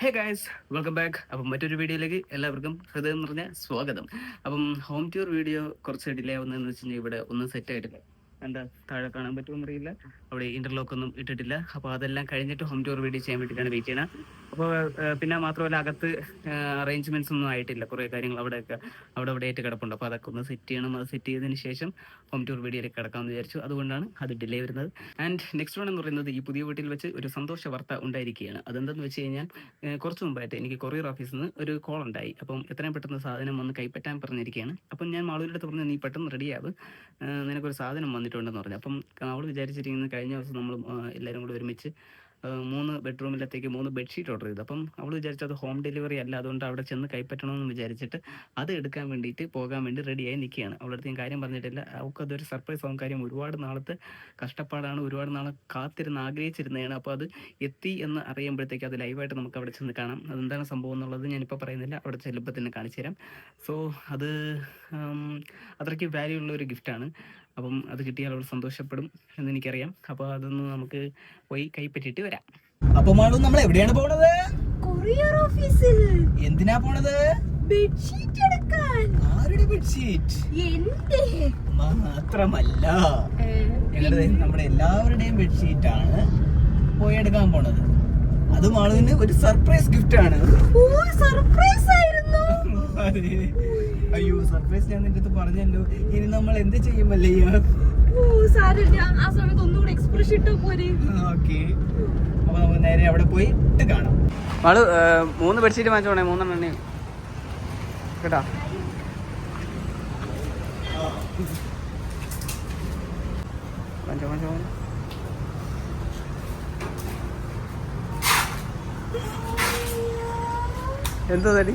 Hey guys welcome back അപ്പം മറ്റൊരു വീഡിയോയിലേക്ക് എല്ലാവർക്കും ഹൃദയം നിറഞ്ഞ സ്വാഗതം. അപ്പം ഹോം ടൂർ വീഡിയോ കുറച്ച് ഡിലേ ആവുന്നതെന്ന് വെച്ച് കഴിഞ്ഞാൽ ഇവിടെ ഒന്നും സെറ്റ് ആയിട്ടില്ല. എന്താ താഴെ കാണാൻ പറ്റുമെന്ന് അറിയില്ല അവിടെ ഇന്റർലോക്ക് ഒന്നും ഇട്ടിട്ടില്ല. അപ്പോൾ അതെല്ലാം കഴിഞ്ഞിട്ട് ഹോം ടൂർ വീഡിയോ ചെയ്യാൻ വേണ്ടിയിട്ടാണ് വെയിറ്റ് ചെയ്യണം. അപ്പോൾ പിന്നെ മാത്രമല്ല അകത്ത് അറേഞ്ച്മെന്റ്സ് ഒന്നും ആയിട്ടില്ല. കുറേ കാര്യങ്ങൾ അവിടെയൊക്കെ അവിടെ അവിടെ ആയിട്ട് കിടപ്പുണ്ട്. അപ്പോൾ അതൊക്കെ ഒന്ന് സെറ്റ് ചെയ്യണം. അത് സെറ്റ് ചെയ്തതിന് ശേഷം ഹോം ടൂർ വീഡിയോയിലേക്ക് കിടക്കാമെന്ന് വിചാരിച്ചു. അതുകൊണ്ടാണ് അത് ഡിലേ വരുന്നത്. ആൻഡ് നെക്സ്റ്റ് വൺ എന്ന് പറയുന്നത് ഈ പുതിയ വീട്ടിൽ വെച്ച് ഒരു സന്തോഷ വാർത്ത ഉണ്ടായിരിക്കുകയാണ്. അതെന്തെന്ന് വെച്ച് കഴിഞ്ഞാൽ കുറച്ച് മുമ്പായിട്ട് എനിക്ക് കൊറിയർ ഓഫീസിൽ നിന്ന് ഒരു കോൾ ഉണ്ടായി. അപ്പം എത്രയും പെട്ടെന്ന് സാധനം വന്ന് കൈപ്പറ്റാൻ പറഞ്ഞിരിക്കുകയാണ്. അപ്പം ഞാൻ മാളൂരുടെ അടുത്ത് പറഞ്ഞു നീ പെട്ടെന്ന് റെഡിയാവ് നിനക്കൊരു സാധനം വന്നിട്ടുണ്ടെന്ന് പറഞ്ഞു. അപ്പം അവൾ വിചാരിച്ചിരിക്കുന്നത് കഴിഞ്ഞ ദിവസം നമ്മൾ എല്ലാവരും കൂടി ഒരുമിച്ച് മൂന്ന് ബെഡ്റൂമിലത്തേക്ക് മൂന്ന് ബെഡ്ഷീറ്റ് ഓർഡർ ചെയ്തു. അപ്പം അവൾ വിചാരിച്ചു അത് ഹോം ഡെലിവറി അല്ല അതുകൊണ്ട് അവിടെ ചെന്ന് കൈപ്പറ്റണമെന്ന് വിചാരിച്ചിട്ട് അത് എടുക്കാൻ വേണ്ടിയിട്ട് പോകാൻ വേണ്ടി റെഡിയായി നിൽക്കുകയാണ് അവളടുത്ത് ഞാൻ കാര്യം പറഞ്ഞിട്ടില്ല. അവൾക്ക് അതൊരു സർപ്രൈസ് ആവും. കാര്യം ഒരുപാട് നാളത്തെ കഷ്ടപ്പാടാണ് ഒരുപാട് നാളെ കാത്തിരുന്ന് ആഗ്രഹിച്ചിരുന്നതാണ്. അപ്പോൾ അത് എത്തി എന്ന് അറിയുമ്പോഴത്തേക്ക് അത് ലൈവായിട്ട് നമുക്ക് അവിടെ ചെന്ന് കാണാം. അതെന്താണ് സംഭവം എന്നുള്ളത് ഞാനിപ്പോൾ പറയുന്നില്ല. അവിടെ ചെല്ലുമ്പോൾ തന്നെ കാണിച്ചു തരാം. സോ അത് അത്രയ്ക്ക് വാല്യൂ ഉള്ള ഒരു ഗിഫ്റ്റാണ് അപ്പം അത് കിട്ടിയാൽ അവൾ സന്തോഷപ്പെടും എന്ന് എനിക്കറിയാം അപ്പോൾ അതൊന്ന് നമുക്ക് പോയി കൈപ്പറ്റിട്ട് വരാം. അപ്പൊ മാളു നമ്മൾ എവിടെയാണ് പോണത്? കൊറിയർ ഓഫീസിൽ എന്തിനാ പോണത്? ബെഡ്ഷീറ്റ് എടുക്കാൻ. ആരുടെ ബെഡ്ഷീറ്റ് എന്റെ മാത്രമല്ല. ഞങ്ങളുടെ നമ്മുടെ എല്ലാവരുടെയും ബെഡ്ഷീറ്റ് ആണ് പോയി എടുക്കാൻ പോണത്. അത് മാളുവിന് ഒരു സർപ്രൈസ് ഗിഫ്റ്റ് ആണ്. ഓ സർപ്രൈസ് ആയിരുന്നു. അതെ. അയ്യോ സർപ്രൈസ് ഞാൻ നിന്റെ അടുത്ത് പറഞ്ഞല്ലോ. ഇനി നമ്മൾ എന്ത് അപ്പൊ നമുക്ക് നേരെ അവിടെ പോയി കാണാം. മാൾ മൂന്ന് ബെഡ്ഷീറ്റ് വാങ്ങിച്ചോണേ മൂന്നെണ്ണം കേട്ടാ? വാങ്ങിച്ചോ. എന്തോ തടി?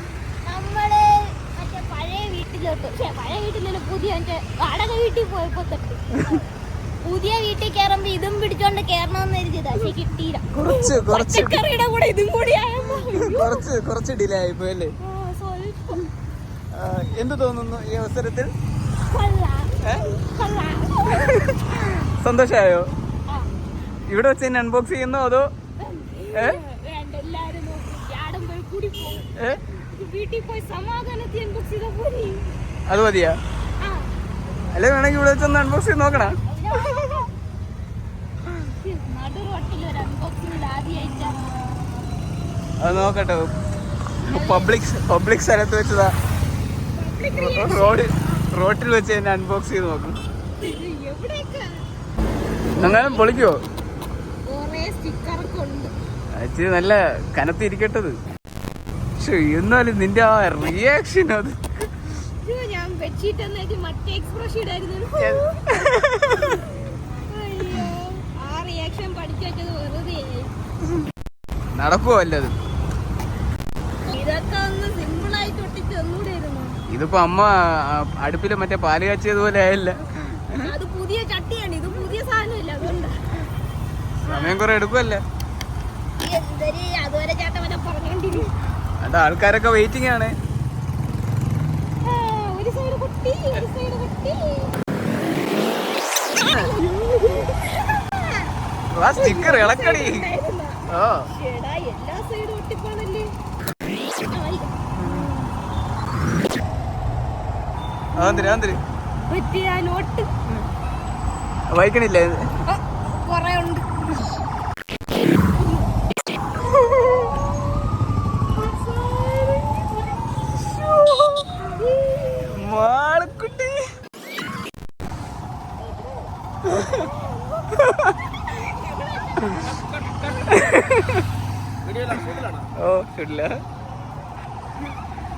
പഴയ വീട്ടിലോട്ട് പക്ഷേ പഴയ വീട്ടിലല്ല പുതിയ മറ്റേ വാടക വീട്ടിൽ പോയപ്പോ തൊട്ട്. പുതിയ വീട്ടിൽ കയറുമ്പോ ഇതും പിടിച്ചോണ്ട് കേറണമെന്ന് പക്ഷെ കിട്ടിയില്ല. കുറച്ച് കുറച്ച്. പച്ചക്കറിയുടെ കൂടെ ഇതും കൂടി ആയപ്പോ കുറച്ച് കുറച്ച് ഡിലേ ആയി പോയല്ലേ എന്ത് തോന്നുന്നു ഈ അവസരത്തിൽ? കൊള്ളാം. സന്തോഷമായോ ഇവിടെ വെച്ച് തന്നെ അൺബോക്സ് ചെയ്യുന്നോ അതോ? വീട്ടിൽ പോയി സമാധാനത്തിൽ അൺബോക്സ് ചെയ്താ പോരി. അത് മതിയാ. അല്ലെ വേണമെങ്കിൽ ഇവിടെ വെച്ച് ഒന്ന് അൺബോക്സ് ചെയ്ത് നോക്കണ അത് നോക്കട്ടെ. പബ്ലിക് പബ്ലിക് സ്ഥലത്ത് വെച്ചതാ. റോഡ് റോട്ടിൽ വെച്ച് തന്നെ അൺബോക്സ് ചെയ്ത് നോക്കും. എന്നാലും പൊളിക്കോ ഇച്ചിരി നല്ല കനത്തിരിക്കട്ടത്. പക്ഷെ എന്നാലും നിന്റെ ആ റിയാക്ഷൻ അത് ബെഡ്ഷീറ്റ് എന്നായിട്ട് മറ്റേ എക്സ്പ്രഷൻ ഇടായിരുന്നു. അയ്യോ ആ റിയാക്ഷൻ പഠിച്ചു വെച്ചത് വെറുതെ. നടക്കുവോ അല്ലത് ഇതൊക്കെ ഒന്ന് സിമ്പിൾ ആയിട്ട് ഒട്ടിച്ച് തന്നൂടായിരുന്നു ഇതിപ്പോ അമ്മ അടുപ്പിൽ മറ്റേ പാൽ കാച്ചിയതുപോലെ ആയല്ല. അത് പുതിയ ചട്ടിയാണ് ഇത് പുതിയ സാധനമില്ല അതുകൊണ്ടാ. സമയം കുറെ എടുക്കുമല്ലേ അതുവരെ ചേട്ടൻ അത് ആൾക്കാരൊക്കെ വെയിറ്റിംഗ് ആണ് ആ, ഒരു സൈഡ് പൊട്ടി ഒരു സൈഡ് പൊട്ടി ആ സ്റ്റിക്കർ ഇളക്കടി? ഓ എല്ലാ സൈഡും ഒട്ടിപ്പാണല്ലേ? പറ്റിയ നോട്ട് വായിക്കണില്ലേ ഓ ഷുഡില്ല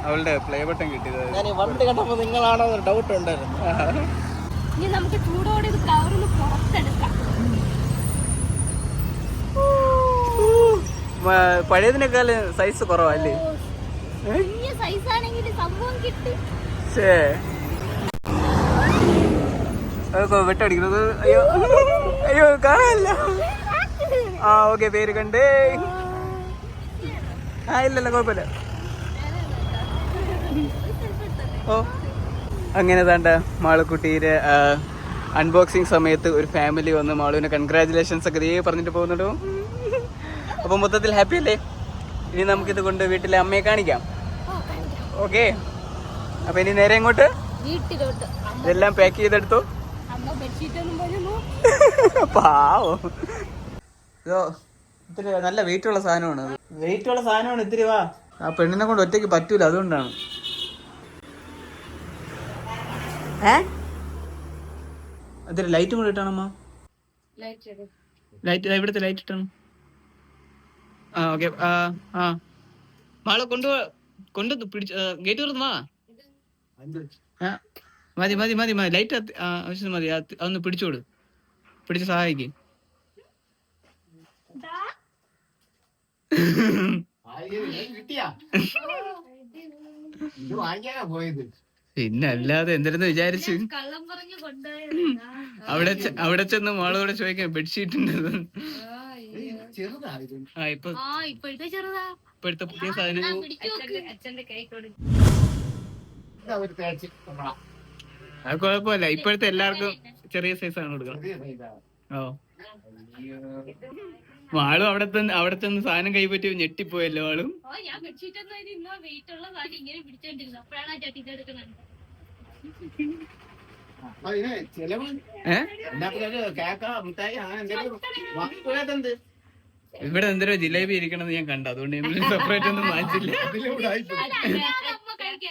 അവളുടെ പ്ലേ ബട്ടൺ കിട്ടിയത്. ഞാൻ ഈ വണ്ടി കണ്ടപ്പോ നിങ്ങളാണോ ഡൗട്ട് ഉണ്ടായിരുന്നു. ഇനി നമുക്ക് ചൂടോടെ ഇത് കവറിന് പുറത്തെടുക്കാം. പഴയതിനേക്കാൾ സൈസ് കുറവല്ലേ സൈസ് ആണെങ്കിൽ സംഭവം കിട്ടി. ഛേ. വെട്ടടിക്കുന്നത്. അയ്യോ. അയ്യോ കാണാനല്ല. ആ ഓക്കെ പേര് കണ്ടേ. ആ ഇല്ലല്ല കുഴപ്പമില്ല. ഓ. അങ്ങനെ താണ്ട മാളക്കുട്ടിയുടെ അൺബോക്സിങ് സമയത്ത് ഒരു ഫാമിലി വന്ന് മാളുവിനെ കൺഗ്രാചുലേഷൻസ് ഒക്കെ ദേ പറഞ്ഞിട്ട് പോകുന്നുണ്ടോ? അപ്പൊ മൊത്തത്തിൽ ഹാപ്പി അല്ലേ? ഇനി നമുക്കിത് കൊണ്ട് വീട്ടിലെ അമ്മയെ കാണിക്കാം. ഓക്കെ. അപ്പൊ ഇനി നേരെ ഇങ്ങോട്ട് ഇതെല്ലാം പാക്ക് ചെയ്തെടുത്തു? പാവോ. ഇതോ ഇത്തിരി നല്ല വെയിറ്റ് ഉള്ള സാധനമാണ് വെയിറ്റ് ഉള്ള സാധനമാണ് ഇത്തിരി വാ. ആ പെണ്ണിനെ കൊണ്ട് ഒറ്റയ്ക്ക് പറ്റൂല അതുകൊണ്ടാണ്. ഇത്തിരി ലൈറ്റും കൂടെ ഇട്ടാണമ്മ ലൈറ്റ് ഇവിടുത്തെ ലൈറ്റ് ഇട്ടാണ്. ആ ഓക്കെ ആ ആ. മാളെ കൊണ്ടു കൊണ്ടു പിടിച്ച് ഗേറ്റ് തുറന്നു വാ. മതി മതി മതി മതി. ലൈറ്റ് ആവശ്യം മതി. അത് അതൊന്ന് പിടിച്ചോട് പിടിച്ച് സഹായിക്ക്. പിന്നെ അല്ലാതെ എന്തിനെന്ന് വിചാരിച്ചു? അവിടെ അവിടെ ചെന്ന് മോളോട് ചോദിക്കാൻ ബെഡ്ഷീറ്റ് ഉണ്ട് ആ ഇപ്പൊ ആ ഇപ്പോഴത്തെ ചെറുതാ ഇപ്പോഴത്തെ പുതിയ സാധനം അത് കുഴപ്പമില്ല. ഇപ്പോഴത്തെ എല്ലാവർക്കും ചെറിയ സൈസ് ആണ് കൊടുക്കണം. ഓ. വാളും അവിടെ തന്നെ അവിടെ ചെന്ന് സാധനം കൈപ്പറ്റി ഞെട്ടിപ്പോയല്ലോ വാളും ഓ ഞാൻ ബെഡ്ഷീറ്റ് ഒന്നും ഇത് വെയിറ്റ് ഉള്ള സാധനം ഇങ്ങനെ പിടിച്ചോണ്ടിരുന്നു. അപ്പോഴാണ് ആ ചട്ടി എടുക്കുന്നത് ഏ? ഇവിടെ എന്തോ ജിലേബി ഇരിക്കണമെന്ന് ഞാൻ കണ്ടു. അതുകൊണ്ട് സെപ്പറേറ്റ് ഒന്നും വാങ്ങിച്ചില്ല.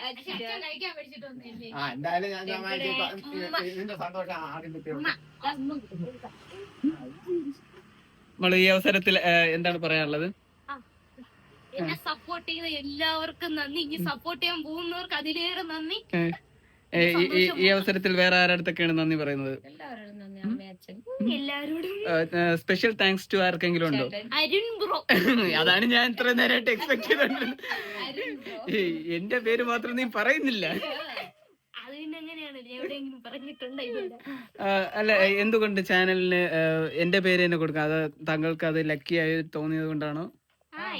മേടിച്ചിട്ടൊന്നുമില്ലേ എന്തായാലും ഞാൻ സമ്മാനിച്ചു. ഇതിന്റെ സന്തോഷം ആദ്യം നമ്മൾ ഈ അവസരത്തിൽ എന്താണ് പറയാനുള്ളത്? എന്നെ സപ്പോർട്ട് ചെയ്ത എല്ലാവർക്കും നന്ദി. ഇനി സപ്പോർട്ട് ചെയ്യാൻ പോകുന്നവർക്ക് അതിലേറെ നന്ദി. ഈ- അവസരത്തിൽ വേറെ ആരടുത്തൊക്കെയാണ് നന്ദി പറയുന്നത്? എല്ലാവരോടും നന്ദി. സ്പെഷ്യൽ താങ്ക്സ് ടു ആർക്കെങ്കിലും ഉണ്ടോ? അരുൺ ബ്രോ. അതാണ് ഞാൻ ഇത്ര നേരമായിട്ട് എക്സ്പെക്ട് ചെയ്തത്. എന്റെ പേര് മാത്രം നീ പറയുന്നില്ല. അല്ല എന്തുകൊണ്ട് ചാനലിന് എന്റെ പേര് തന്നെ കൊടുക്കാം? അത് താങ്കൾക്ക് അത് ലക്കി ആയി തോന്നിയത് കൊണ്ടാണോ?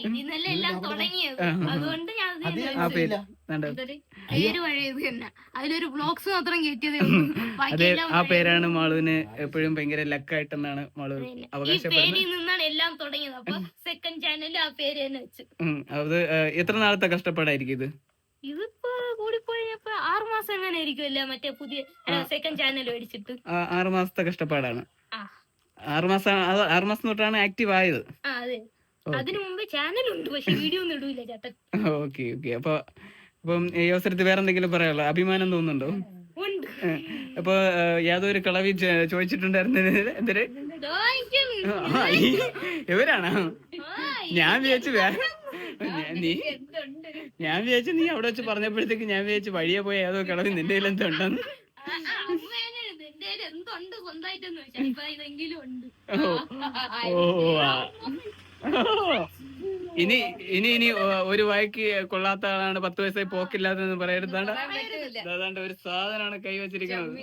ഇതിന്നല്ല എല്ലാം തുടങ്ങിയത്. അതുകൊണ്ട് ഞാൻ ആ പേര് വേണ്ട ഇതൊരു പേര് പഴയത് തന്നെ. അതിലൊരു ബ്ലോഗ്സ് മാത്രം കയറ്റിയതേ ഉള്ളൂ. അതെ എല്ലാം ആ പേരാണ് മാളുവിന് എപ്പോഴും ഭയങ്കര ലക്കായിട്ടെന്നാണ് മാളു ഈ അവകാശപ്പെടുന്നത്. പേരിൽ നിന്നാണ് എല്ലാം തുടങ്ങിയത്. അപ്പൊ സെക്കൻഡ് ചാനലിൽ ആ പേര് തന്നെ വെച്ചു. ഉം, അത് ഏ, എത്ര നാളത്തെ കഷ്ടപ്പാടായിരിക്കും ഇത്? ഇതിപ്പോ കൂടിപ്പോയപ്പോ ആറു മാസം എങ്ങനെ ആയിരിക്കുമല്ലോ മറ്റേ പുതിയ സെക്കൻഡ് ചാനൽ മേടിച്ചിട്ട്. ആ, ആറ് മാസത്തെ കഷ്ടപ്പാടാണ്. ആ. ആറ് മാസം ആറ് മാസം തൊട്ടാണ് ആക്റ്റീവ് ആയത്. ആ അതെ. അതിനു മുമ്പ് ചാനൽ ഉണ്ട് പക്ഷെ വീഡിയോ ഒന്നും ഇടൂല ചേട്ടൻ. Okay okay. അപ്പൊ അപ്പം ഈ അവസരത്തിൽ വേറെ എന്തെങ്കിലും പറയാനുള്ള അഭിമാനം തോന്നുന്നുണ്ടോ? ഉണ്ട്. അപ്പൊ യാതൊരു കളവി ചെ- ചോദിച്ചിട്ടുണ്ടായിരുന്നു. എന്തൊരു. ഇവരാണോ? ഞാൻ വിചാരിച്ചു നീ? ഞാൻ വിചാരിച്ചു നീ അവിടെ വെച്ച് പറഞ്ഞപ്പോഴത്തേക്ക് ഞാൻ വിചാരിച്ചു വഴിയെ പോയ ഏതോ കളവി നിന്റെ കയ്യിൽ എന്തോ ഉണ്ടെന്ന് ആ, ആ, അമ്മേനെ എന്റെ കയ്യിൽ എന്തുണ്ട് സ്വന്തമായിട്ടൊന്നും ഇതെങ്കിലും ഉണ്ട്. ഓ ഓ. ഇനി ഇനി ഇനി ഒരു വായിക്ക് കൊള്ളാത്ത ആളാണ് പത്ത് വയസ്സായി പോക്കില്ലാത്തെന്ന് പറയരുതാണ്ട്. അതാണ്ട് ഒരു സാധനമാണ് കൈ വെച്ചിരിക്കുന്നത്.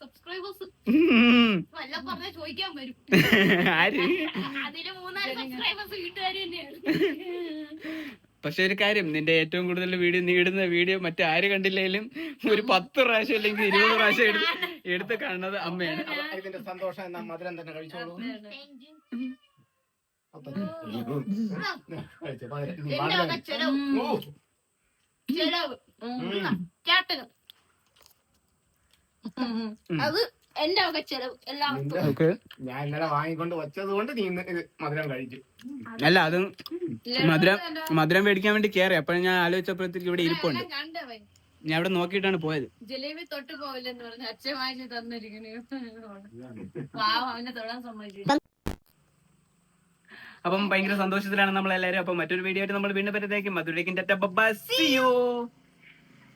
സബ്സ്ക്രൈബേഴ്സ് ഉം. വല്ല ചോദിക്കാൻ വരും. ആര്? പക്ഷെ ഒരു കാര്യം നിന്റെ ഏറ്റവും കൂടുതൽ വീഡിയോ നീ ഇടുന്ന വീഡിയോ മറ്റാര് കണ്ടില്ലെങ്കിലും ഒരു പത്ത് പ്രാവശ്യം അല്ലെങ്കിൽ ഇരുപത് പ്രാവശ്യം എടുത്ത് എടുത്ത് കാണുന്നത് അമ്മയാണ് അപ്പൊ ഇതിന്റെ സന്തോഷം എന്നാ മധുരം തന്നെ കഴിച്ചോളൂ അത് എന്റെ ഒക്കെ ചെലവ് എല്ലാവർക്കും ഓക്കെ. ഞാൻ ഇന്നലെ വാങ്ങിക്കൊണ്ട് വച്ചത് കൊണ്ട് നീ ഇന്ന് ഇത് മധുരം കഴിച്ചു അല്ല അത് മധുരം മധുരം മേടിക്കാൻ വേണ്ടി കേറി. അപ്പോഴും ഞാൻ ആലോചിച്ചപ്പോഴത്തേക്ക് ഇവിടെ ഇരിപ്പുണ്ട്. ഞാൻ അവിടെ നോക്കിയിട്ടാണ് പോയത്. ജിലേബി തൊട്ട് പോവില്ലെന്ന് പറഞ്ഞു. അച്ഛൻ വാങ്ങി തന്നിരിക്കുന്നു. അപ്പം ഭയങ്കര സന്തോഷത്തിലാണ് നമ്മൾ എല്ലാവരും അപ്പം മറ്റൊരു വീഡിയോ ആയിട്ട് നമ്മൾ വീണ്ടും വരുന്നതായിരിക്കും. മധുരയ്ക്കും